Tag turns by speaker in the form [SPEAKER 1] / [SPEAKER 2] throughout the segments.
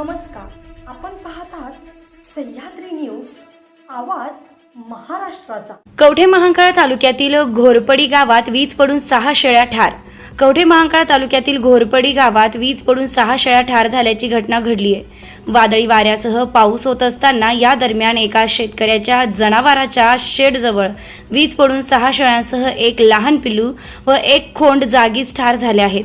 [SPEAKER 1] नमस्कार. आपण पाहत आहात सह्याद्री न्यूज आवाज महाराष्ट्राचा.
[SPEAKER 2] कवठे महांकाळ तालुक्यातील घोरपडी गावात वीज पडून सहा शेळ्या ठार. कवठे महांकाळ तालुक्यातील घोरपडी गावात वीज पडून सहा शेळ्या ठार झाल्याची घटना घडली आहे. वादळी वाऱ्यासह पाऊस होत असताना या दरम्यान एका शेतकऱ्याच्या जनावराच्या शेडजवळ वीज पडून सहा शेळ्यांसह एक लहान पिल्लू व एक खोंड जागीच ठार झाले आहेत.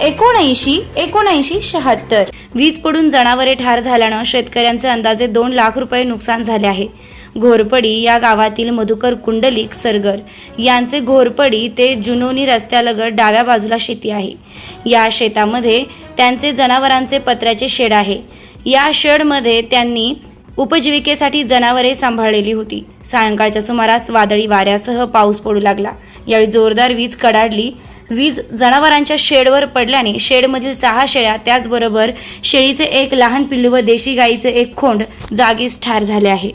[SPEAKER 2] एकोणऐंशी एकोणऐंशी शहात्तर. वीज पडून जनावरे ठार झाल्यानं शेतकऱ्यांचे अंदाजे दोन लाख रुपये नुकसान झाले आहे. घोरपडी या गावातील मधुकर कुंडलिक सरगर यांचे घोरपडी ते जुनोनी रस्त्यालगत डाव्या बाजूला शेती आहे. या शेतामध्ये त्यांचे जनावरांचे पत्र्याचे शेड आहे. या शेडमध्ये त्यांनी उपजीविकेसाठी जनावरे सांभाळलेली होती. सायंकाळच्या सुमारास वादळी वाऱ्यासह पाऊस पडू लागला. यावेळी जोरदार वीज कडाडली वीज जनावरांच्या शेडवर पडल्याने शेडमधील सहा शेळ्या त्याचबरोबर शेळीचे एक लहान पिल्लू व देशी गाईचे एक खोंड जागीच ठार झाले आहे.